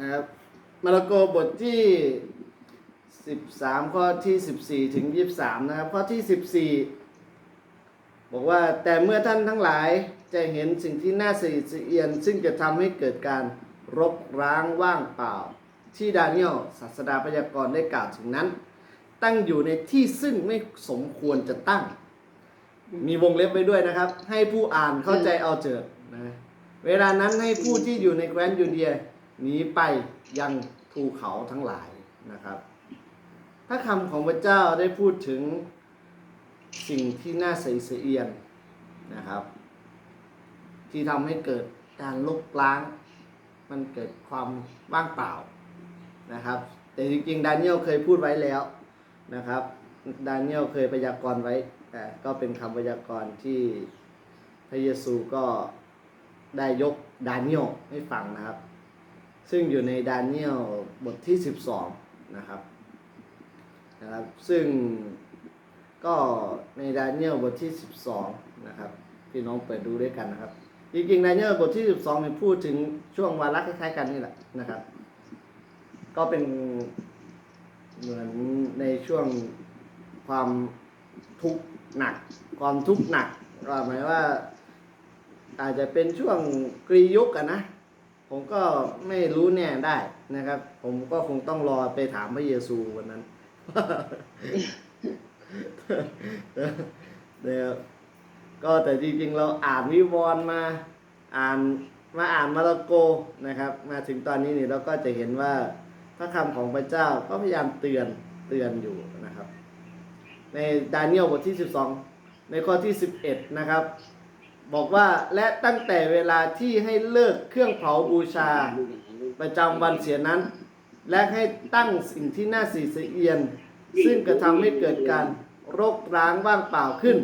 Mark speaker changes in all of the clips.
Speaker 1: นะครับมาระโกบทที่ 13 ข้อที่ 14 ถึง 23 นะครับ ข้อที่ 14 บอกว่าแต่เมื่อท่านทั้งหลายจะเห็นสิ่งที่น่าสะอิดสะเอียน ซึ่งจะทำให้เกิดการรกร้างว่างเปล่า ที่ดาเนียลศาสดาพยากรณ์ได้กล่าวถึงนั้น ตั้งอยู่ในที่ซึ่งไม่สมควรจะตั้ง มีวงเล็บไว้ด้วยนะครับ ให้ผู้อ่านเข้าใจเอาเจิดนะเวลานั้นให้ผู้ที่อยู่ในแคว้นยูเดีย หนีไปยังภูเขาทั้งหลายนะครับ พระคำของพระเจ้าได้พูดถึงสิ่งที่น่าใสเสียนนะครับ ที่ทำให้เกิดการลบล้าง มันเกิดความว่างเปล่านะครับ แต่จริงๆดาเนียลเคยพูดไว้แล้วนะครับดาเนียลเคยพยากรณ์ไว้แต่ก็เป็นคำพยากรณ์ที่พระเยซูก็ได้ยกดาเนียลให้ฟังนะครับ ซึ่งอยู่ในดาเนียลบทที่ 12 นะครับนะครับ ซึ่งก็ในดาเนียลบทที่ 12 นะครับพี่น้องเปิดดูด้วยกันนะครับ จริงๆดาเนียลบทที่ 12เนี่ยพูดถึงช่วงวาระคล้ายๆกันนี่แหละนะครับ ก็เป็นเหมือนในช่วงความทุกข์หนัก ความทุกข์หนักก็หมายว่าอาจจะเป็นช่วงกรียุคอะนะ ผมก็ไม่รู้แน่ได้นะครับ ผมก็คงต้องรอไปถามพระเยซูวันนั้นเดี๋ยวก็แต่จริงๆเราอ่านวิวรณ์มาอ่านมาอ่านมาระโกนะครับ มาถึงตอนนี้นี่เราก็จะเห็นว่าพระคำของพระเจ้าก็พยายามเตือนเตือนอยู่นะครับ ในดาเนียลบทที่ 12 ในข้อที่ 11 นะครับ บอกว่าและตั้งแต่เวลาที่ให้เลิกเครื่องเผาบูชา ประจำวันเสียนั้น และให้ตั้งสิ่งที่น่าสีเสียเอียน ซึ่งกระทำให้เกิดการรกร้างว่างเปล่าขึ้น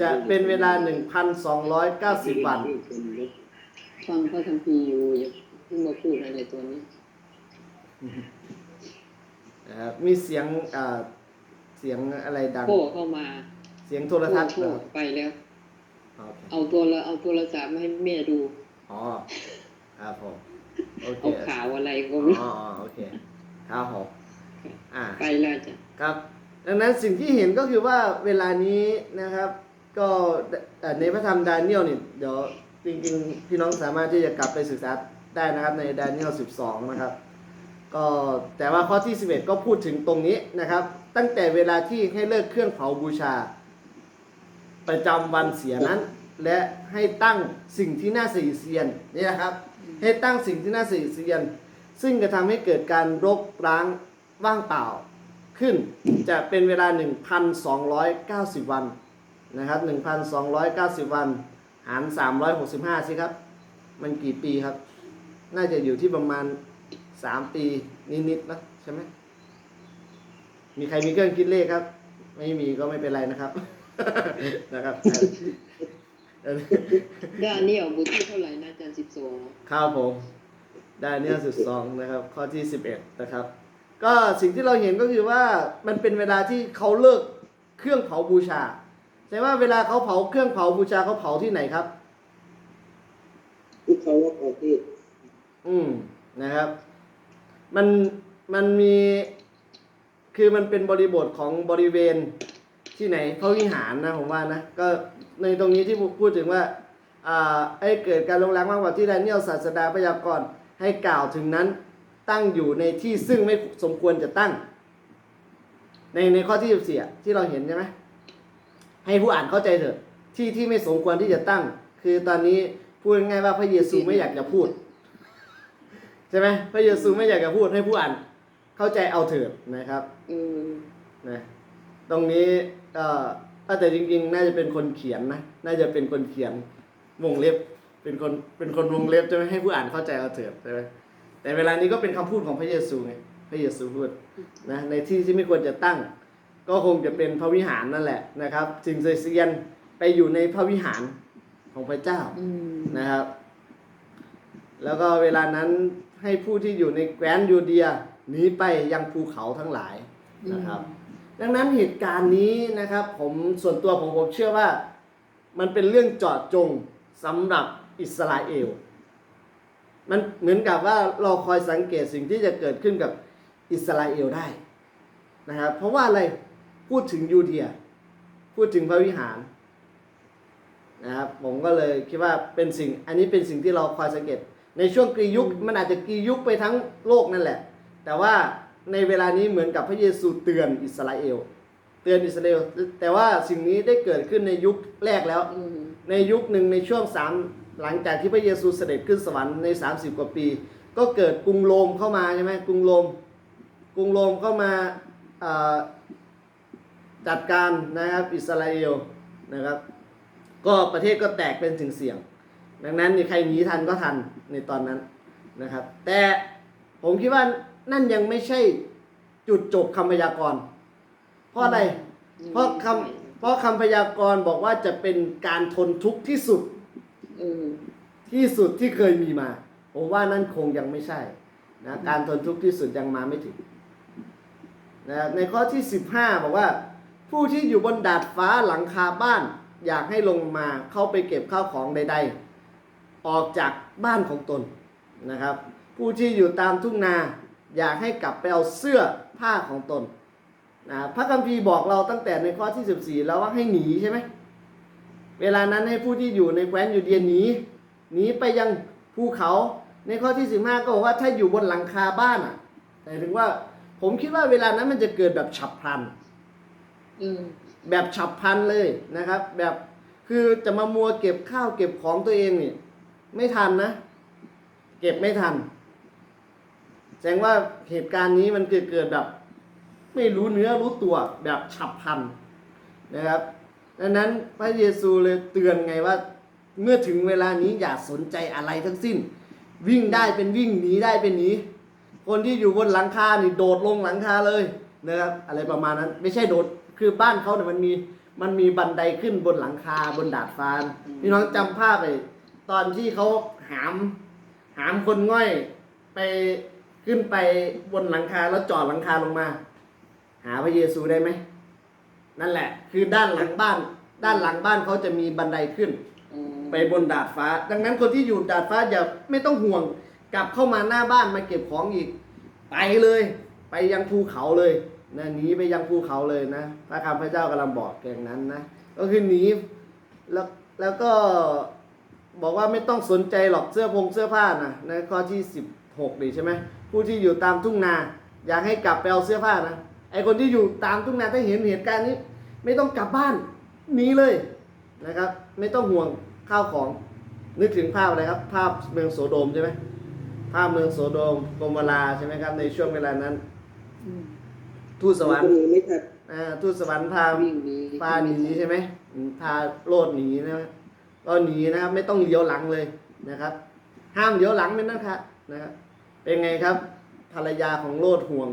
Speaker 1: จะเป็นเวลา 1,290 วัน
Speaker 2: ฟังพระคัมภีร์อยู่อย่าเพิ่งมาพูดอะไรตัวนี้
Speaker 1: นะครับมีเสียงอ่าเสียงอะไรดัง
Speaker 2: พ่อเข้ามา
Speaker 1: เสียงโทรทัศน์
Speaker 2: พ่
Speaker 1: เหร
Speaker 2: อ
Speaker 1: อ
Speaker 2: ไปแล้ว
Speaker 1: โอเค
Speaker 2: เอาตัวละเอาโทรศัพท์มาให้แม่ดู
Speaker 1: อ๋อครับผมโอเค
Speaker 2: เอาข่าวอะไรก็
Speaker 1: อ๋
Speaker 2: ไม่
Speaker 1: ออ๋อโอเคครับผมอ่า
Speaker 2: ไปแล้วจ้ะ
Speaker 1: ครับ ดังนั้นสิ่งที่เห็นก็คือว่าเวลานี้นะครับ ก็เอ่อในพระธรรมดาเนียลนี่เดี๋ยวจริงๆพี่น้องสามารถที่จะกลับไปศึกษาได้นะครับในดาเนียล12 นะครับ ก็แต่ว่าข้อที่ 11 ก็พูดถึงตรงนี้นะครับ ตั้งแต่เวลาที่ให้เลิกเครื่องเผาบูชา ประจำวันเสียนั้น และให้ตั้งสิ่งที่น่าสีเสียนนี่นะครับ ให้ตั้งสิ่งที่น่าสีเสียน ซึ่งจะทำให้เกิดการรกร้างว่างเปล่าขึ้นจะเป็นเวลา 1,290 วันนะครับ 1,290 วัน หาร 365 สิครับ มันกี่ปีครับ น่าจะอยู่ที่ประมาณ 3 ปีนิดๆนะใช่ไหมมีใครมีเครื่องคิดเลขครับ ไม่มีก็ไม่เป็นไรนะครับ นะครับ
Speaker 2: ด้านนี้ออกบุตรที่เท่าไหร่นะอาจารย์สิบสอง
Speaker 1: ข้าวผม ได้เนี่ยสุดสองนะครับ ข้อที่สิบเอ็ดนะครับ ก็สิ่งที่เราเห็นก็คือว่ามันเป็นเวลาที่เขาเลิกเครื่องเผาบูชาแต่ว่าเวลาเขาเผาเครื่องเผาบูชาเขาเผาที่ไหนครับ
Speaker 3: ที่เขาว่าประเทศ
Speaker 1: อืมนะครับ มันมันมีคือมันเป็นบริบทของบริเวณ ที่ไหนพระวิหารนะผมว่านะก็ในตรงนี้ที่พูดถึงว่าอ่าไอ้เกิดการลงแรงมากกว่าที่แดเนียลศาสดาพยากรณ์ให้กล่าวถึงนั้นตั้งอยู่ในที่ซึ่งไม่สมควรจะตั้ง ในในข้อที่14อะที่เราเห็นใช่ไหมให้ผู้อ่านเข้าใจเถอะที่ที่ไม่สมควรที่จะตั้ง คือตอนนี้พูดง่ายๆว่าพระเยซูไม่อยากจะพูดใช่ไหมพระเยซูไม่อยากจะพูดให้ผู้อ่านเข้าใจเอาเถิดนะครับ
Speaker 2: อืม
Speaker 1: นะตรงนี้ ก็เอ้อแต่จริง ๆ น่าจะเป็นคนเขียนนะ น่าจะเป็นคนเขียนวงเล็บ เป็นคนเป็นคนวงเล็บจะไม่ให้ผู้อ่านเข้าใจเอาเถิดใช่ไหมแต่เวลานี้ก็เป็นคำพูดของพระเยซูไงพระเยซูพูดนะในที่ที่ไม่ควรจะตั้ง ก็คงจะเป็นพระวิหารนั่นแหละนะครับสิ่งเสียนไปอยู่ในพระวิหารของพระเจ้า
Speaker 2: อืม
Speaker 1: นะครับ แล้วก็เวลานั้นให้ผู้ที่อยู่ในแคว้นยูเดียหนีไปยังภูเขาทั้งหลายนะครับ ดังนั้นเหตุการณ์นี้นะครับผมส่วนตัวผมผมเชื่อว่ามันเป็นเรื่องเจาะจงสำหรับอิสราเอล มันเหมือนกับว่าเราคอยสังเกตสิ่งที่จะเกิดขึ้นกับอิสราเอลได้นะครับเพราะว่าอะไรพูดถึงยูเดีย พูดถึงพระวิหารนะครับผมก็เลยคิดว่าเป็นสิ่งอันนี้เป็นสิ่งที่เราคอยสังเกต ในช่วงกรียุคมันอาจจะกรียุคไปทั้งโลกนั่นแหละ แต่ว่า ในเวลานี้เหมือนกับพระเยซูเตือนอิสราเอล เตือนอิสราเอล แต่ว่าสิ่งนี้ได้เกิดขึ้นในยุคแรกแล้ว
Speaker 2: อืม
Speaker 1: ในยุคหนึ่งในช่วงสามหลังจากที่พระเยซูเสด็จขึ้นสวรรค์ใน 30 กว่าปี ก็เกิดกรุงโรมเข้ามาใช่ไหมกรุงโรมกรุงโรมเข้ามาเอ่อจัดการนะครับอิสราเอลนะครับ ก็ประเทศก็แตกเป็นสิ่งเสี่ยงๆดังนั้นนี่ใครหนีทันก็ทันในตอนนั้นนะครับ แต่ผมคิดว่า นั่นยังไม่ใช่จุดจบคำพยากรณ์เพราะอะไร เพราะคำเพราะคำพยากรณ์บอกว่าจะเป็นการทนทุกข์ที่สุด
Speaker 2: เออ
Speaker 1: ที่สุดที่เคยมีมาผมว่านั่นคงยังไม่ใช่นะการทนทุกข์ที่สุดยังมาไม่ถึงนะในข้อที่15บอกว่า ผู้ที่อยู่บนดาดฟ้าหลังคาบ้าน อยากให้ลงมาเข้าไปเก็บข้าวของใด ๆ ออกจากบ้านของตนนะครับ ผู้ที่อยู่ตามทุ่งนา อยากให้กลับไปเอาเสื้อผ้าของตนนะพระคัมภีร์บอกเราตั้งแต่ในข้อที่ 14 แล้วว่าให้หนีใช่ไหมเวลานั้นให้ผู้ที่อยู่ในแคว้นยูเดียนหนีหนีไปยังภูเขาในข้อที่ 15 ก็บอกว่าถ้าอยู่บนหลังคาบ้านอะหมายถึงว่าผมคิดว่าเวลานั้นมันจะเกิดแบบฉับพลัน
Speaker 2: เออ
Speaker 1: แบบฉับพลันเลยนะครับ แบบคือจะมามัวเก็บข้าวเก็บของตัวเองนี่ไม่ทันนะ เก็บไม่ทัน แสดงว่าเหตุการณ์นี้มันเกิดเกิดแบบ ไม่รู้เนื้อรู้ตัวแบบฉับพลันนะครับดังนั้นพระเยซูเลยเตือนไงว่า เมื่อถึงเวลานี้อย่าสนใจอะไรทั้งสิ้น วิ่งได้เป็นวิ่งหนีได้เป็นหนีคนที่อยู่บนหลังคานี่โดดลงหลังคาเลยนะครับอะไรประมาณนั้น ไม่ใช่โดดคือบ้านเขาเนี่ยมันมีมันมีบันไดขึ้นบนหลังคาบนดาดฟ้าพี่น้องจำภาพไปตอนที่เขาหาม หามคนง่อยไป ขึ้นไปบนหลังคาแล้วจอดหลังคาลงมา หาพระเยซูได้ไหมนั่นแหละ คือด้านหลังบ้าน ด้านหลังบ้านเขาจะมีบันไดขึ้น
Speaker 2: อ๋อ
Speaker 1: ไปบนดาดฟ้า ดังนั้นคนที่อยู่ดาดฟ้าอย่าไม่ต้องห่วง กลับเข้ามาหน้าบ้านมาเก็บของอีก ไปเลย ไปยังภูเขาเลยนะหนีไปยังภูเขาเลยนะพระคำพระเจ้ากำลังบอกอย่างนั้นนะก็คือหนีแล้วแล้วก็บอกว่าไม่ต้องสนใจหรอกเสื้อพงเสื้อผ้านะในข้อที่สิบหกดีใช่ไหม ผู้ที่อยู่ตามทุ่งนา อยากให้กลับไปเอาเสื้อผ้านะไอคนที่อยู่ตามทุ่งนาถ้าเห็นเหตุการณ์นี้ ไม่ต้องกลับบ้านหนีเลยนะครับ ไม่ต้องห่วงข้าวของนึกถึงภาพอะไรครับ ภาพเมืองโสโดมใช่ไหมภาพเมืองโสโดมโกมราใช่ไหมครับ ในช่วงเวลานั้น
Speaker 2: อืม
Speaker 1: ทูตสวรรค์
Speaker 3: คนอื่นไม่ทัน
Speaker 1: อ่าทูตสวรรค์พา
Speaker 2: วิ่งหนี
Speaker 1: พาหนีใช่ไหมอืมพาโลดหนีนะก็หนีนะครับ ไม่ต้องเลี้ยวหลังเลยนะครับ ห้ามเลี้ยวหลังเป็นนะครับนะครับ เป็นไงครับ ภรรยาของโลดห่วง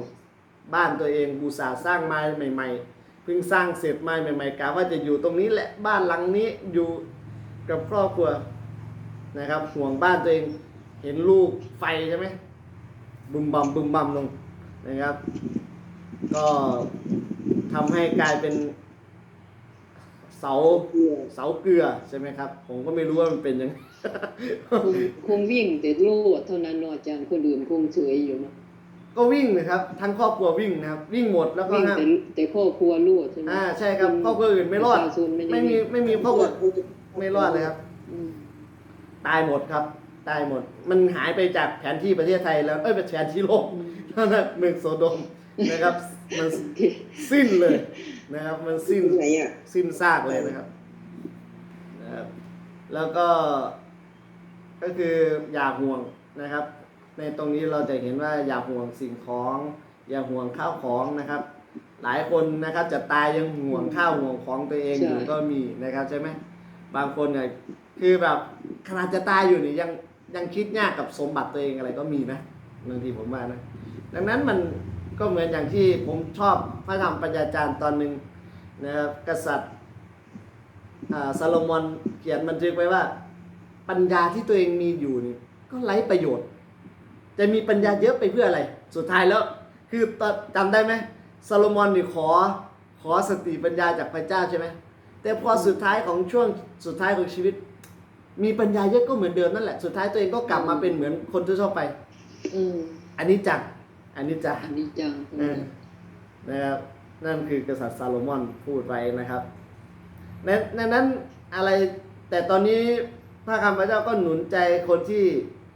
Speaker 1: บ้านตัวเองบูสาสร้างไม้ใหม่ ๆ เพิ่งสร้างเสร็จไม้ใหม่ๆกะว่าจะอยู่ตรงนี้แหละบ้านหลังนี้อยู่กับครอบครัวนะครับ ห่วงบ้านตัวเองเห็นลูกไฟใช่ไหมบึมบัมบึมบัมลงนะครับ ก็ทำให้กลายเป็นเสาเสาเกลือใช่ไหมครับ ผมก็ไม่รู้ว่ามันเป็นยังไง
Speaker 2: คงคงวิ่งแต่โลดเท่านั้นเนอะอาจารย์คนอื่นคงเฉยอยู่เนอะ
Speaker 1: ก็วิ่งนะครับ ทั้งครอบครัววิ่งนะครับ วิ่งหมดแล้วก็
Speaker 2: วิ่ง
Speaker 1: ห้าม
Speaker 2: แต่แต่ครอบครัวโลดใช่ไหม
Speaker 1: อ่าใช่ครับครอบครัวอื่นไม่รอด
Speaker 2: ประชาชนไม่ได้
Speaker 1: ไม่มีไม่มีครอบครัว
Speaker 3: เขาจะ
Speaker 1: ไม่รอดเลยครับ
Speaker 2: อืม
Speaker 1: ตายหมดครับ ตายหมด มันหายไปจากแผนที่ประเทศไทยแล้วเอ้ยเป็นแผนที่โลกนั่นนะเมืองโซโดมนะครับมัน
Speaker 2: โอเค
Speaker 1: สิ้นเลยนะครับ มันสิ้น
Speaker 3: ที่ไหนอะ
Speaker 1: สิ้นซากเลยนะครับนะครับ แล้วก็ ก็คืออย่าห่วงนะครับ ในตรงนี้เราจะเห็นว่าอย่าห่วงสิ่งของ อย่าห่วงข้าวของนะครับ หลายคนนะครับจะตายยังห่วงข้าวห่วงของตัวเองอยู่ก็มีนะครับใช่ไหมบางคนเนี่ยคือแบบขนาดจะตายอยู่นี่ยังยังคิดยากกับสมบัติตัวเองอะไรก็มีนะบางทีผมว่านะ ดังนั้นมันก็เหมือนอย่างที่ผมชอบพระธรรมปัญญาจารย์ตอนหนึ่งนะครับกษัตริย์อ่าซาโลมอนเขียนบันทึกไว้ว่า ปัญญาที่ตัวเองมีอยู่นี่ก็ไร้ประโยชน์ จะมีปัญญาเยอะไปเพื่ออะไร สุดท้ายแล้วคือตอนจำได้ไหมซาโลมอนนี่ขอขอสติปัญญาจากพระเจ้าใช่ไหมแต่พอสุดท้ายของช่วงสุดท้ายของชีวิต มีปัญญาเยอะก็เหมือนเดิมนั่นแหละสุดท้ายตัวเองก็กลับมาเป็นเหมือนคนทั่วๆไป
Speaker 2: อืม
Speaker 1: อันนี้จักอันนี้จัก
Speaker 2: อันนี้จัง
Speaker 1: เออนะครับนั่นคือกษัตริย์ซาโลมอนพูดไว้นะครับในในนั้นอะไรแต่ตอนนี้ พระคำพระเจ้าก็หนุนใจคนที่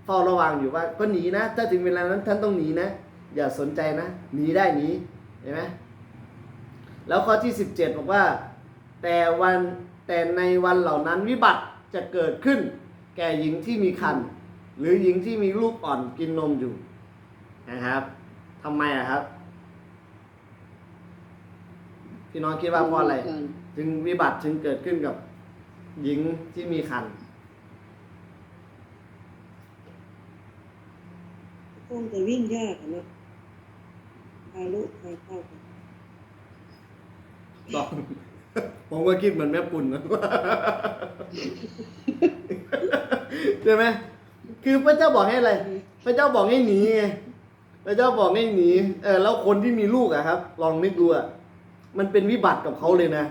Speaker 1: เฝ้าระวังอยู่ว่าก็หนีนะ ถ้าถึงเวลานั้นท่านต้องหนีนะ อย่าสนใจนะหนีได้หนีเห็นไหมแล้วข้อที่ 17 บอกว่า แต่วันแต่ในวันเหล่านั้นวิบัติจะเกิดขึ้น แก่หญิงที่มีคันหรือหญิงที่มีลูกอ่อนกินนมอยู่นะครับทำไมอะครับพี่น้องคิดว่าเพราะอะไร ถึงวิบัติถึงเกิดขึ้นกับหญิงที่มีคัน
Speaker 3: คงจะวิ่งยากอะเนาะพาลูกพาเข้ากัน
Speaker 1: ตอนผมก็คิดเหมือนแม่ปุ่นนะใช่ไหมคือพระเจ้าบอกให้อะไร พระเจ้าบอกให้หนีไงพระเจ้าบอกให้หนีเออแล้วคนที่มีลูกอะครับ ลองนึกดูอะมันเป็นวิบัติกับเขาเลยนะ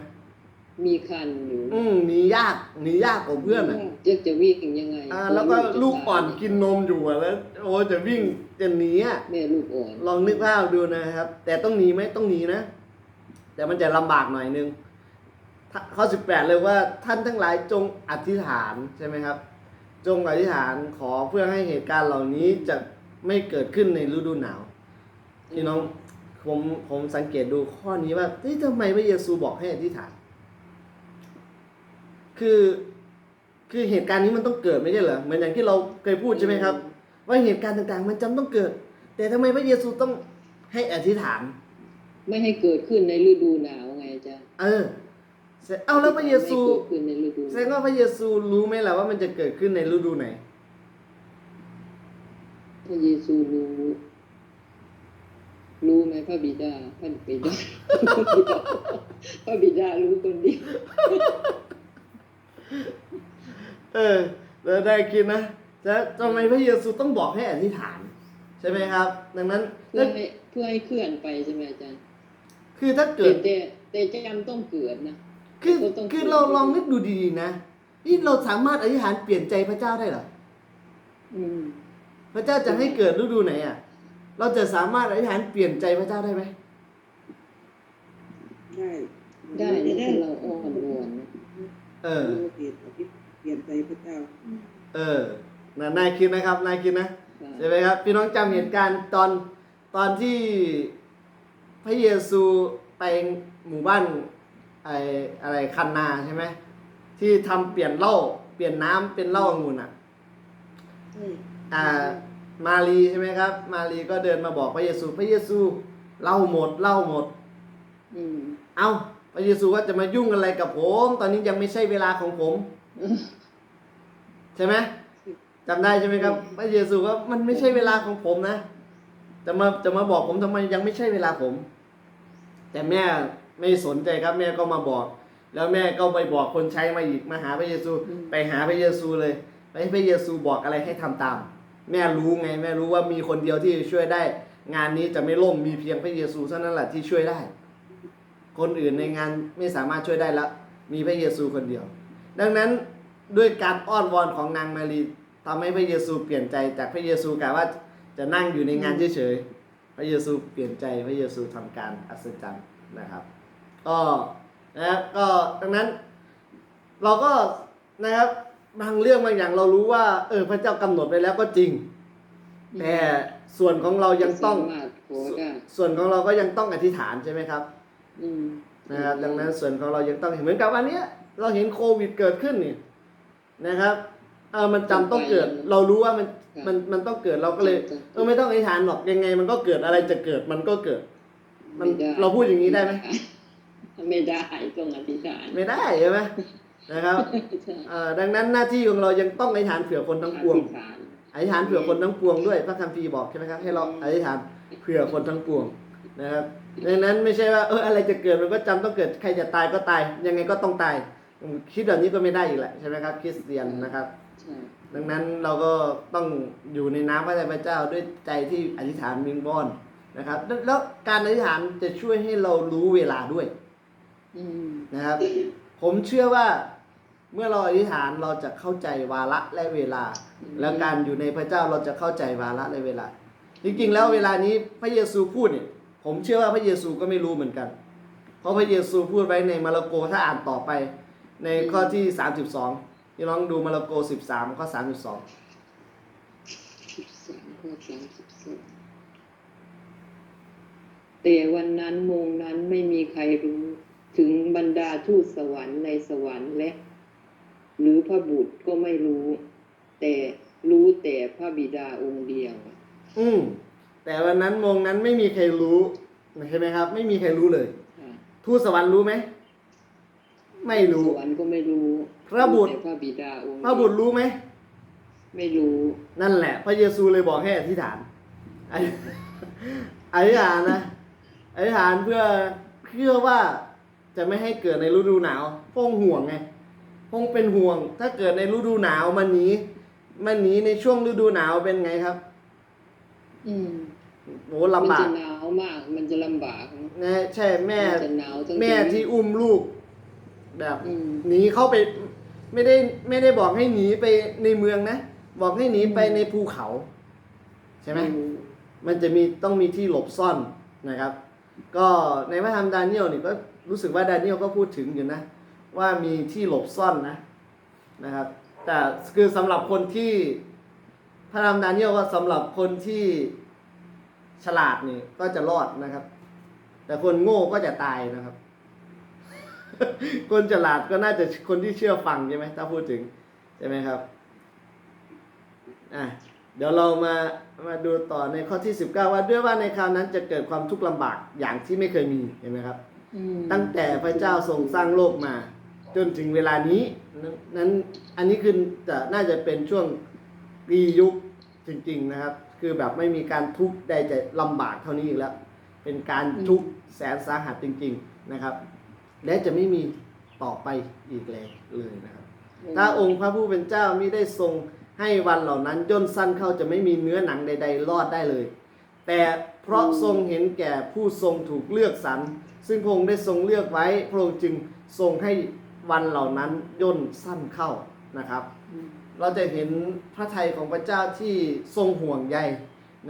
Speaker 2: มีคันอยู่
Speaker 1: อืมหนียากหนียากกว่าเพื่อนอะ
Speaker 2: จะจะวิ่งยังไง
Speaker 1: อ่าแล้วก็ลูกอ่อนกินนมอยู่อะแล้ว โอ้จะวิ่งจะหนีอะ
Speaker 2: แม่ลูกอ่อน
Speaker 1: ลองนึกภาพดูนะครับ แต่ต้องหนีไหมต้องหนีนะแต่มันจะลำบากหน่อยนึงถ้าข้อสิบแปดเลยว่าท่านทั้งหลายจงอธิษฐานใช่ไหมครับ จงอธิษฐานขอเพื่อให้เหตุการณ์เหล่านี้จะไม่เกิดขึ้นในฤดูหนาวพี่น้องผมผมสังเกตดูข้อนี้ว่าเฮ้ยทำไมพระเยซูบอกให้อธิษฐาน คือคือเหตุการณ์นี้มันต้องเกิดไม่ใช่เหรอเหมือนอย่างที่เราเคยพูดใช่ไหมครับ ว่าเหตุการณ์ต่างๆ มันจำต้องเกิด แต่ทำไมพระเยซูต้องให้อธิษฐาน
Speaker 2: ไม่ให้เกิดขึ้นในฤดูหนาวไงจ๊ะ
Speaker 1: เออเสร็จเอาแล้วพระเยซู
Speaker 2: ไม่เกิดขึ้นในฤดู
Speaker 1: แสดงว่าพระเยซูรู้ไหมล่ะว่ามันจะเกิดขึ้นในฤดูไหน
Speaker 2: พระเยซูรู้รู้ไหมพระบิดาพระบิดาพระบิดารู้คนเดียว
Speaker 1: เออแล้วได้คิดนะแล้วทำไมพระเยซูต้องบอกให้อธิษฐาน ใช่ไหมครับ ดังนั้น
Speaker 2: เพื่อให้เพื่อให้เคลื่อนไปใช่ไหมอาจารย์
Speaker 1: คือถ้าเกิ
Speaker 2: แต่
Speaker 1: ด
Speaker 2: แต่แต่จำต้องเกิดนะ
Speaker 1: คือ
Speaker 2: ก็ต้อง
Speaker 1: คือเราลองนึกดูดีๆนะ นี่เราสามารถอธิษฐานเปลี่ยนใจพระเจ้าได้เหรอ
Speaker 2: อืม
Speaker 1: พระเจ้าจะให้เกิดฤดูไหนอะ เราจะสามารถอธิษฐานเปลี่ยนใจพระเจ้าได้ไหม
Speaker 3: ได้
Speaker 2: ได้
Speaker 3: จะ
Speaker 2: นะ
Speaker 3: ได้
Speaker 2: ถ้าเราอ่อนวอนนะ
Speaker 1: เออ
Speaker 3: ดูเหตุที่เปลี่ยนใจพระเจ้า
Speaker 1: เออน่านายคิดนะครับนายคิดนะ
Speaker 2: ค่ะ
Speaker 1: ใช่ไหมครับพี่น้องจำเหตุการณ์ตอนตอนที่พระเยซูไปหมู่บ้านไออะไรคันนาใช่ไหมที่ทำเปลี่ยนเหล้าเปลี่ยนน้ำเป็นเหล้าองุ่นอะ
Speaker 3: อืม
Speaker 1: อ่ามารีใช่ไหมครับ มารีก็เดินมาบอกพระเยซู พระเยซูเหล้าหมดเหล้าหมด
Speaker 2: อืม
Speaker 1: เอ้าพ ระเยซูว่าจะมายุ่งอะไรกับผม ตอนนี้ยังไม่ใช่เวลาของผม ใช่ไหมจำได้ใช่ไหมครับ พระเยซูว่ามันไม่ใช่เวลาของผมนะจะมาจะมาบอกผมทำไมยังไม่ใช่เวลาผม แต่แม่ไม่สนใจครับ แม่ก็มาบอก แล้วแม่ก็ไปบอกคนใช้มาอีกมาหาพระเยซู
Speaker 2: อืม
Speaker 1: ไปหาพระเยซูเลยไปให้พระเยซูบอกอะไรให้ทำตาม แม่รู้ไง แม่รู้ว่ามีคนเดียวที่จะช่วยได้ งานนี้จะไม่ล่มมีเพียงพระเยซูเท่านั้นแหละที่ช่วยได้ คนอื่นในงานไม่สามารถช่วยได้แล้ว มีพระเยซูคนเดียว ดังนั้นด้วยการอ้อนวอนของนางมารีทำให้พระเยซูเปลี่ยนใจจากพระเยซูกะว่าจะนั่งอยู่ในงานเฉยๆ พระเยซูเปลี่ยนใจพระเยซูทำการอัศจรรย์นะครับ ก็นะครับก็ดังนั้นเราก็นะครับบางเรื่องบางอย่างเรารู้ว่า เออพระเจ้ากำหนดไว้แล้วก็จริง แต่ส่วนของเรายังต้อง
Speaker 2: สามารถขอได้
Speaker 1: ส่วนของเราก็ยังต้องอธิษฐานใช่ไหมครับ
Speaker 2: อืม
Speaker 1: นะครับดังนั้นส่วนของเรายังต้องเหมือนกับวันเนี้ย เราเห็นโควิดเกิดขึ้นนี่นะครับเออมันจำต้องเกิด เรารู้ว่ามันมันมันต้องเกิดเราก็เลยเออไม่ต้องอธิษฐานหรอกยังไง มันก็เกิดอะไรจะเกิดมันก็เกิด มัน
Speaker 2: ไได้
Speaker 1: เราพูดอย่างนี้ได้ไหม
Speaker 2: ไม่ได้ต้องอธิษฐาน
Speaker 1: ไม่ได้ใช่ไหมนะครับ
Speaker 2: ใช่
Speaker 1: เอ่อดังนั้นหน้าที่ของเรายังต้องอธิษฐานเผื่อคนทั้งปวง
Speaker 2: อธิษฐาน
Speaker 1: อธิษฐานเผื่อคนทั้งปวงด้วยพระคัมภีร์บอกใช่ไหมครับให้เราอธิษฐานเผื่อคนทั้งปวง นะครับดังนั้นไม่ใช่ว่าเอออะไรจะเกิดมันก็จำต้องเกิดใครจะตายก็ตาย ยังไงก็ต้องตาย คิดแบบนี้ก็ไม่ได้อีกแหละใช่ไหมครับคริสเตียนนะครับ
Speaker 2: ใช่
Speaker 1: ดังนั้นเราก็ต้องอยู่ในน้ำพระทัยพระเจ้าด้วยใจที่อธิษฐานวิงบอนนะครับแล้วแล้วการอธิษฐานจะช่วยให้เรารู้เวลาด้วย
Speaker 2: อืม
Speaker 1: นะครับ ผมเชื่อว่าเมื่อเราอธิษฐานเราจะเข้าใจวาระและเวลา แล้วการอยู่ในพระเจ้าเราจะเข้าใจวาระและเวลาจริงๆแล้วเวลานี้พระเยซูพูดเนี่ย ผมเชื่อว่าพระเยซูก็ไม่รู้เหมือนกัน เพราะพระเยซูพูดไว้ในมาระโกถ้าอ่านต่อไป ในข้อที่32พี่น้องดูมาระโก13ข้อ32
Speaker 2: สิบสามข้อสามสิบสองแต่วันนั้นโมงนั้นไม่มีใครรู้ถึงบรรดาทูตสวรรค์ในสวรรค์และ หรือพระบุตรก็ไม่รู้ แต่รู้แต่พระบิดาองค์เดียว
Speaker 1: อืม แต่วันนั้นโมงนั้นไม่มีใครรู้ใช่ไหมครับ ไม่มีใครรู้เลย
Speaker 2: ค่ะ
Speaker 1: ทูตสวรรค์รู้ไหม ไม่รู้
Speaker 2: สวรรค์ก็ไม่รู้
Speaker 1: พระบุตร
Speaker 2: แต่พระบิดาองค์
Speaker 1: พระบุตรรู้ไหม
Speaker 2: ไม่รู้
Speaker 1: นั่นแหละ พระเยซูเลยบอกให้อธิษฐานอธิอธิษฐานนะอธิษฐานเพื่อเพื่อว่าจะไม่ให้เกิดในฤดูหนาวพระองค์ห่วงไงพระองค์เป็นห่วง ถ้าเกิดในฤดูหนาวมันหนีมันหนีในช่วงฤดูหนาวเป็นไงครับ
Speaker 2: อืม
Speaker 1: โอ้
Speaker 2: มัน
Speaker 1: ลำบา
Speaker 2: จะ
Speaker 1: ก
Speaker 2: หนาวมาก มันจะลำบากนะ
Speaker 1: นะใช่แม่
Speaker 2: มันจะหนาวทั้ง
Speaker 1: แม่ที่อุ้มลูก แบบ
Speaker 2: อืม
Speaker 1: หนีเข้าไป ไม่ได้ไม่ได้บอกให้หนีไปในเมืองนะ บอกให้หนีไปในภูเขา ใช่ไหม
Speaker 2: รู้
Speaker 1: มันจะมีต้องมีที่หลบซ่อนนะครับ ก็ในพระธรรมดาเนียลนี่ก็รู้สึกว่าดาเนียลก็พูดถึงอยู่นะ ว่ามีที่หลบซ่อนนะนะครับ แต่คือสำหรับคนที่พระธรรมดาเนียลว่าสำหรับคนที่ ฉลาดนี่ก็จะรอดนะครับ แต่คนโง่ก็จะตายนะครับ คนฉลาดก็น่าจะคนที่เชื่อฟังใช่ไหมถ้าพูดถึงใช่ไหมครับอะเดี๋ยวเรามามาดูต่อในข้อที่ 19 ว่าด้วยว่าในคราวนั้นจะเกิดความทุกข์ลำบากอย่างที่ไม่เคยมีเห็นไหมครับ
Speaker 2: อืม
Speaker 1: ตั้งแต่พระเจ้าทรงสร้างโลกมา จนถึงเวลานี้นั้นนั้นอันนี้คือจะน่าจะเป็นช่วงปียุค จริงๆนะครับ คือแบบไม่มีการทุกข์ใดจะลำบากเท่านี้อีกแล้ว เป็นการทุกข์แสนสาหัสจริง ๆนะครับ และจะไม่มีต่อไปอีกแล้วเลยนะครับ ถ้าองค์พระผู้เป็นเจ้ามิได้ทรงให้วันเหล่านั้นย่นสั้นเข้าจะไม่มีเนื้อหนังใด ๆ รอดได้เลย แต่เพราะทรงเห็นแก่ผู้ทรงถูกเลือกสรรซึ่งพระองค์ได้ทรงเลือกไว้พระองค์จึงทรงให้วันเหล่านั้นย่นสั้นเข้านะครับ เราจะเห็นพระทัยของพระเจ้าที่ทรงห่วงใย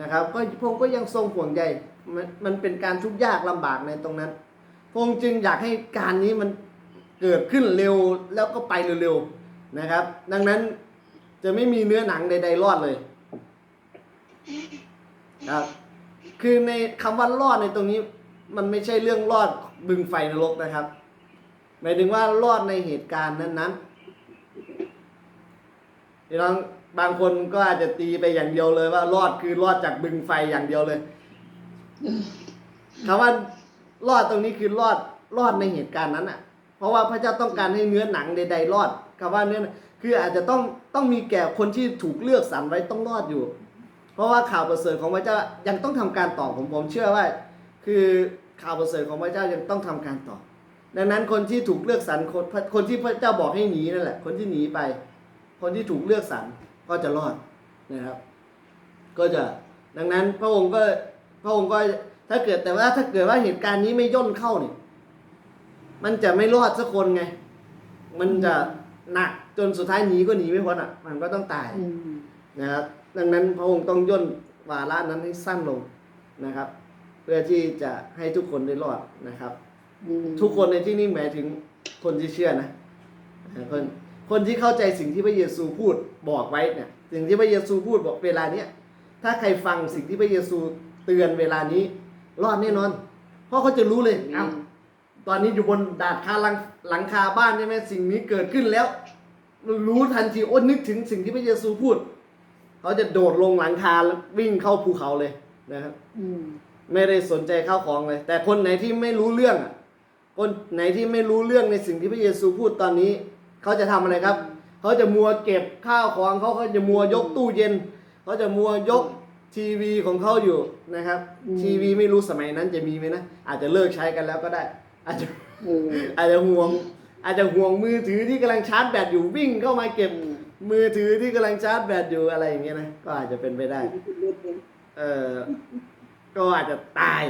Speaker 1: นะครับ ก็พระองค์ก็ยังทรงห่วงใยมันมันเป็นการทุกข์ยากลำบากในตรงนั้นพระองค์จึงอยากให้การนี้มันเกิดขึ้นเร็วแล้วก็ไปเร็วๆนะครับ ดังนั้นจะไม่มีเนื้อหนังใดๆรอดเลยครับคือในคำว่ารอดในตรงนี้มันไม่ใช่เรื่องรอดบึงไฟนรกนะครับ หมายถึงว่ารอดในเหตุการณ์นั้นๆ พี่น้องบางคนก็อาจจะตีไปอย่างเดียวเลยว่ารอดคือรอดจากบึงไฟอย่างเดียวเลยคำว่ารอดตรงนี้คือรอดรอดในเหตุการณ์นั้นอะ เพราะว่าพระเจ้าต้องการให้เนื้อหนังใดๆรอดคำว่าเนื้อคืออาจจะต้องต้องมีแก่คนที่ถูกเลือกสรรไว้ต้องรอดอยู่ เพราะว่าข่าวประเสริฐของพระเจ้ายังต้องทำการต่อผมผมเชื่อว่า คือข่าวประเสริฐของพระเจ้ายังต้องทำการต่อ ดังนั้นคนที่ถูกเลือกสรรคนคนที่พระเจ้าบอกให้หนีนั่นแหละ คนที่หนีไป คนที่ถูกเลือกสรรก็จะรอดนะครับ ก็จะดังนั้นพระองค์ก็พระองค์ก็ถ้าเกิดแต่ว่าถ้าเกิดว่าเหตุการณ์นี้ไม่ย่นเข้าเนี่ยมันจะไม่รอดสักคนไง มันจะหนักจนสุดท้ายหนีก็หนีไม่พ้นอะ มันก็ต้องตาย
Speaker 2: อืม
Speaker 1: นะครับ ดังนั้นพระองค์ต้องย่นวาระนั้นให้สั้นลงนะครับ เพื่อที่จะให้ทุกคนได้รอดนะครับ
Speaker 2: อืม
Speaker 1: ทุกคนในที่นี้หมายถึงคนที่เชื่อนะคน คนที่เข้าใจสิ่งที่พระเยซูพูดบอกไว้เนี่ยสิ่งที่พระเยซูพูดบอกเวลาเนี้ยถ้าใครฟังสิ่งที่พระเยซูเตือนเวลานี้รอดแน่นอน เพราะเขาจะรู้เลยอ้าวตอนนี้อยู่บนดาดคาหลังหลังคาบ้านใช่ไหมสิ่งนี้เกิดขึ้นแล้ว รู้ทันทีโอ้นึกถึงสิ่งที่พระเยซูพูด เขาจะโดดลงหลังคาแล้ววิ่งเข้าภูเขาเลยนะครับ
Speaker 2: อืม
Speaker 1: ไม่ได้สนใจข้าวของเลย แต่คนไหนที่ไม่รู้เรื่องอะคนไหนที่ไม่รู้เรื่องในสิ่งที่พระเยซูพูดตอนนี้ เขาจะทำอะไรครับเขาจะมัวเก็บข้าวของเขาเขาจะมัวยกตู้เย็นเขาจะมัวยกทีวีของเขาอยู่นะครับ ทีวีไม่รู้สมัยนั้นจะมีไหมนะอาจจะเลิกใช้กันแล้วก็ได้ อาจจะ
Speaker 2: เออ
Speaker 1: อาจจะห่วง อาจจะห่วงมือถือที่กำลังชาร์จแบตอยู่วิ่งเข้ามาเก็บ
Speaker 2: อืม
Speaker 1: มือถือที่กำลังชาร์จแบตอยู่อะไรอย่างเงี้ยนะก็อาจจะเป็นไปได้เออก็อาจจะตาย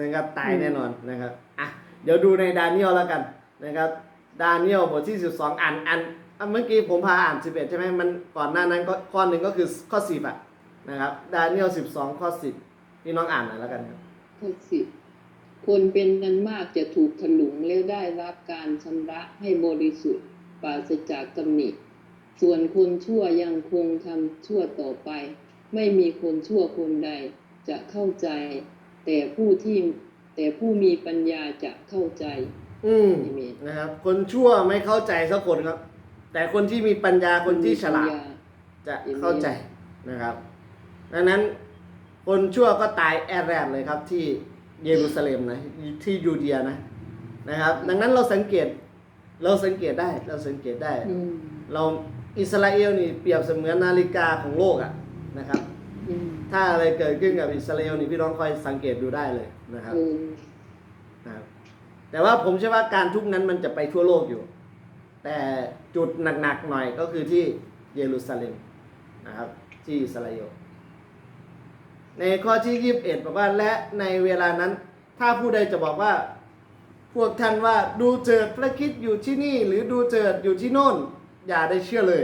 Speaker 1: นะครับตายแน่นอนนะครับอะเดี๋ยวดูในดาเนียลแล้วกันนะครับ ดาเนียลบทที่ 12 อ่านอ่านอะเมื่อกี้ผมพาอ่าน 11 ใช่ไหมมันก่อนหน้านั้นก็ข้อหนึ่งก็คือข้อ 10อะนะครับดาเนียล 12 ข้อ 10พี่น้องอ่านหน่อยแล้วกันครับ
Speaker 2: ข้อสิบคนเป็นนั้นมากจะถูกถลุงและได้รับการชำระให้บริสุทธิ์ปราศจากตำหนิ ส่วนคนชั่วยังคงทำชั่วต่อไป ไม่มีคนชั่วคนใดจะเข้าใจ แต่ผู้ที่แต่ผู้มีปัญญาจะเข้าใจ
Speaker 1: อืม
Speaker 2: อาเมน
Speaker 1: นะครับ คนชั่วไม่เข้าใจสักคนครับ แต่คนที่มีปัญญาคนที่ฉลาด
Speaker 2: มีปัญญ
Speaker 1: จะเข้าใจนะครับดังนั้นคนชั่วก็ตายแอดแรดเลยครับ ที่เยรูซาเล็มนะที่ยูเดียนะนะครับ ดังนั้นเราสังเกตเราสังเกตได้เราสังเกตได้
Speaker 2: อืม
Speaker 1: เราอิสราเอลนี่เปรียบเสมือนนาฬิกาของโลกอะนะครับ
Speaker 2: อืม
Speaker 1: ถ้าอะไรเกิดขึ้นกับอิสราเอลนี่พี่น้องคอยสังเกตดูได้เลยนะครับ
Speaker 2: เออ
Speaker 1: นะครับ แต่ว่าผมเชื่อว่าการทุกข์นั้นมันจะไปทั่วโลกอยู่ แต่จุดหนักๆหน่อยก็คือที่เยรูซาเล็มนะครับที่อิสราเอลในข้อที่ยี่สิบเอ็ดบอกว่าและในเวลานั้น ถ้าผู้ใดจะบอกว่า พวกท่านว่าดูเจิดพระคิดอยู่ที่นี่ หรือดูเจิดอยู่ที่โน่น อย่าได้เชื่อเลย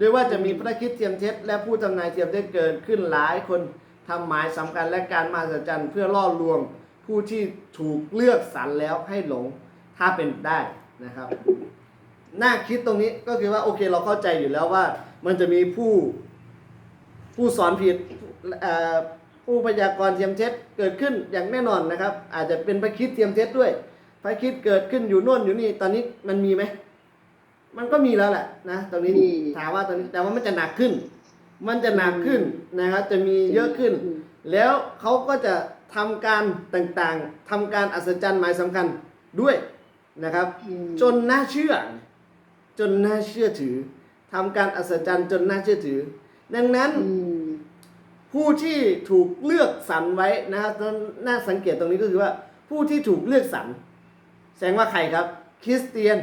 Speaker 1: ด้วยว่าจะมีพระคิดเทียมเท็จ และผู้ทำนายเทียมเท็จเกิดขึ้นหลายคนทำหมายสำคัญและการมาสัจจันเพื่อล่อลวง ผู้ที่ถูกเลือกสรรแล้วให้หลงถ้าเป็นได้นะครับน่าคิดตรงนี้ก็คือว่าโอเคเราเข้าใจอยู่แล้วว่า มันจะมีผู้ผู้สอนผิดเอ่อผู้พยากรณ์เทียมเท็จเกิดขึ้นอย่างแน่นอนนะครับ อาจจะเป็นพระคริดเทียมเท็จด้วยพระคริดเกิดขึ้นอยู่โน่นอยู่นี่ตอนนี้มันมีไหมมันก็มีแล้วแหละนะตรงนี้
Speaker 2: มี
Speaker 1: ถามว่าตอนนี้แต่ว่ามันจะหนักขึ้น มันจะหนักขึ้นนะครับจะมีเยอะขึ้น
Speaker 2: อืม
Speaker 1: แล้วเขาก็จะ ทำการต่างๆทำการอัศจรรย์หมายสำคัญด้วยนะครับ
Speaker 2: อืม
Speaker 1: จนน่าเชื่อ จนน่าเชื่อถือทำการอัศจรรย์จนน่าเชื่อถือ ดังนั้น
Speaker 2: อืม
Speaker 1: ผู้ที่ถูกเลือกสรรไว้นะครับน่าสังเกตตรงนี้ก็คือว่า ผู้ที่ถูกเลือกสรรแสดงว่าใครครับ คริสเตียน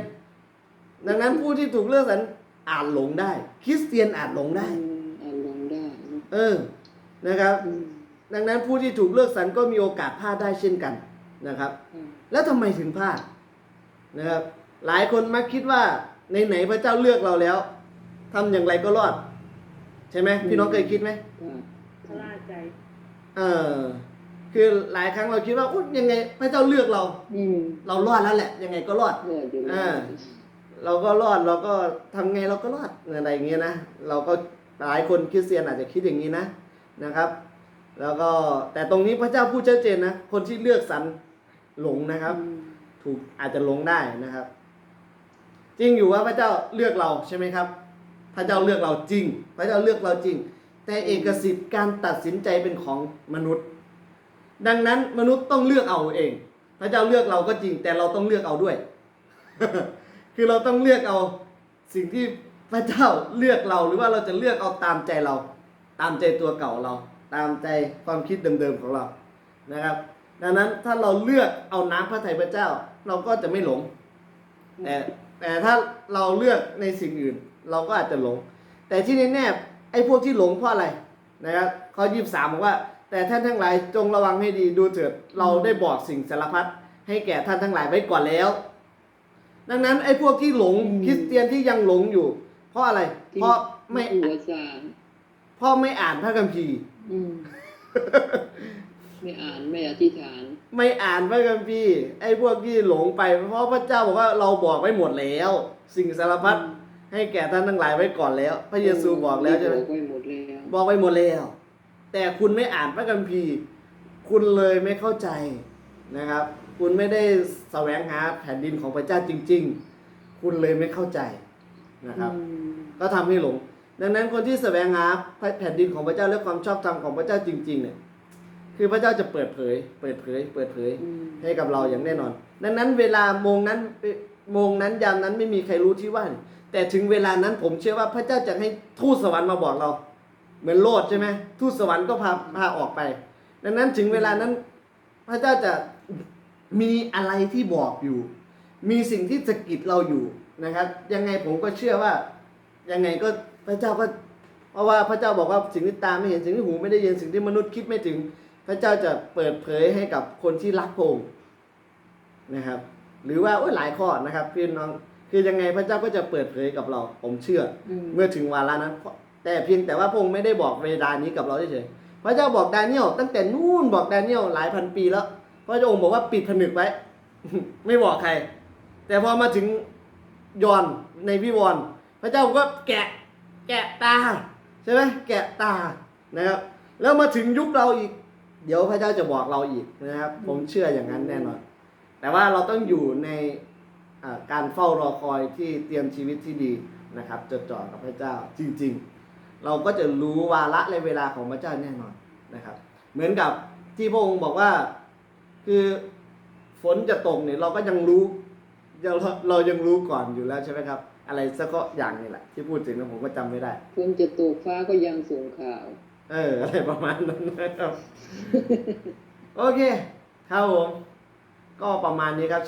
Speaker 1: ดังนั้นผู้ที่ถูกเลือกสรรอาจหลงได้ คริสเตียนอาจหลงได้
Speaker 2: อืมอ่านลงได้นะ
Speaker 1: เออนะครับ
Speaker 2: อืม
Speaker 1: ดังนั้นผู้ที่ถูกเลือกสรรก็มีโอกาสพลาดได้เช่นกันนะครับ
Speaker 2: อ่า
Speaker 1: แล้วทำไมถึงพลาดนะครับ หลายคนมักคิดว่าในไหนๆพระเจ้าเลือกเราแล้วทำอย่างไรก็รอด ใช่ไหมพี่น้องเคยคิดไหม
Speaker 2: อ่า
Speaker 3: ชะล่าใจ
Speaker 1: เออคือหลายครั้งเราคิดว่าอุ๊ยยังไง พระเจ้าเลือกเรา
Speaker 2: อืม
Speaker 1: เรารอดแล้วแหละ ยังไงก็รอด
Speaker 2: รอดอยู่แล้ว
Speaker 1: อ่าเราก็รอดเราก็ทำไงเราก็รอดอะไรอย่างเงี้ยนะเราก็หลายคนคริสเตียนอาจจะคิดอย่างนี้นะนะครับ แล้วก็แต่ตรงนี้พระเจ้าพูดชัดเจนนะ คนที่เลือกสรรหลงนะครับ
Speaker 2: อืม
Speaker 1: ถูกอาจจะหลงได้นะครับ จริงอยู่ว่าพระเจ้าเลือกเราใช่ไหมครับ พระเจ้าเลือกเราจริง พระเจ้าเลือกเราจริง แต่เอกสิทธิ์การตัดสินใจเป็นของมนุษย์ ดังนั้นมนุษย์ต้องเลือกเอาเอง พระเจ้าเลือกเราก็จริง แต่เราต้องเลือกเอาด้วย คือเราต้องเลือกเอาสิ่งที่พระเจ้าเลือกเราหรือว่าเราจะเลือกเอาตามใจเรา ตามใจตัวเก่าเรา ตามใจความคิดเดิมๆของเรานะครับ ดังนั้นถ้าเราเลือกเอาน้ำพระทัยพระเจ้า เราก็จะไม่หลงแต่แต่ถ้าเราเลือกในสิ่งอื่น เราก็อาจจะหลง แต่ที่แน่ๆไอ้พวกที่หลงเพราะอะไรนะครับข้อยี่สามบอกว่า แต่ท่านทั้งหลายจงระวังให้ดีดูเถิดเราได้บอกสิ่งสารพัดให้แก่ท่านทั้งหลายไว้ก่อนแล้ว ดังนั้นไอ้พวกที่หลงคริสเตียนที่ยังหลงอยู่ เพราะอะไร เพราะไม่
Speaker 2: หัวสาร
Speaker 1: เพราะไม่อ่านพระคัมภีร์
Speaker 2: อืมไม่อ่านไม่อธิษฐาน
Speaker 1: ไม่อ่านพระคัมภีร์ไอ้พวกที่หลงไป เพราะพระเจ้าบอกว่าเราบอกไว้หมดแล้ว สิ่งสารพัด
Speaker 2: อืม
Speaker 1: ให้แก่ท่านทั้งหลายไว้ก่อนแล้ว พระเยซูบอกแล้วใช่ไหม
Speaker 2: บอกไว้หมดแล้ว
Speaker 1: บอกไว้หมดแล้ว แต่คุณไม่อ่านพระคัมภีร์ คุณเลยไม่เข้าใจนะครับ คุณไม่ได้แสวงหาแผ่นดินของพระเจ้าจริง ๆ คุณเลยไม่เข้าใจนะครับ
Speaker 2: อืม
Speaker 1: ก็ทำให้หลง ดังนั้นคนที่แสวงหาแผ่นดินของพระเจ้าและความชอบธรรมของพระเจ้าจริง ๆ เนี่ย คือพระเจ้าจะเปิดเผย เปิดเผย เปิดเผย
Speaker 2: อืม
Speaker 1: ให้กับเราอย่างแน่นอน ดังนั้นเวลาโมงนั้นโมงนั้นยามนั้นไม่มีใครรู้ที่ว่าแต่ถึงเวลานั้นผมเชื่อว่าพระเจ้าจะให้ทูตสวรรค์มาบอกเรา เหมือนโลดใช่ไหมทูตสวรรค์ก็พาพาออกไป ดังนั้นถึงเวลานั้น พระเจ้าจะมีอะไรที่บอกอยู่ มีสิ่งที่สะกิดเราอยู่นะครับ ยังไงผมก็เชื่อว่ายังไงก็ พระเจ้าก็เพราะว่าพระเจ้าบอกว่าสิ่งที่ตาไม่เห็นสิ่งที่หูไม่ได้ยินสิ่งที่มนุษย์คิดไม่ถึง พระเจ้าจะเปิดเผยให้กับคนที่รักพระองค์นะครับ หรือว่าโอ้ยหลายข้อนะครับพี่น้องคือยังไงพระเจ้าก็จะเปิดเผยกับเราผมเชื่อ
Speaker 2: อม
Speaker 1: เมื่อถึงวาระนั้น แต่เพียงแต่ว่าพระองค์ไม่ได้บอกเวลานี้กับเราเฉยๆพระเจ้าบอกดาเนียลตั้งแต่นู่นบอกดาเนียลหลายพันปีแล้วพระองค์บอกว่าปิดผนึกไว้ ไม่บอกใคร แต่พอมาถึงยอนในวิวรณ์พระเจ้าก็แกะ แกะตาใช่ไหมแกะตานะครับ แล้วมาถึงยุคเราอีก เดี๋ยวพระเจ้าจะบอกเราอีกนะครับ ผมเชื่ออย่างนั้นแน่นอน แต่ว่าเราต้องอยู่ในการเฝ้ารอคอยที่เตรียมชีวิตที่ดีนะครับจดจ่อกับพระเจ้าจริง ๆ เราก็จะรู้วาระและเวลาของพระเจ้าแน่นอนนะครับ เหมือนกับที่พระองค์บอกว่าคือฝนจะตกเนี่ยเราก็ยังรู้เราเรายังรู้ก่อนอยู่แล้วใช่ไหมครับ อะไรสักก็อย่างนี่แหละ ที่พูดถึงนะผมก็จำไม่ได้
Speaker 2: ฝนจะตกฟ้าก็ยังส่งข่าว
Speaker 1: เออ อะไรประมาณนั้นนะครับ โอเค ครับผม ก็ประมาณนี้ครับ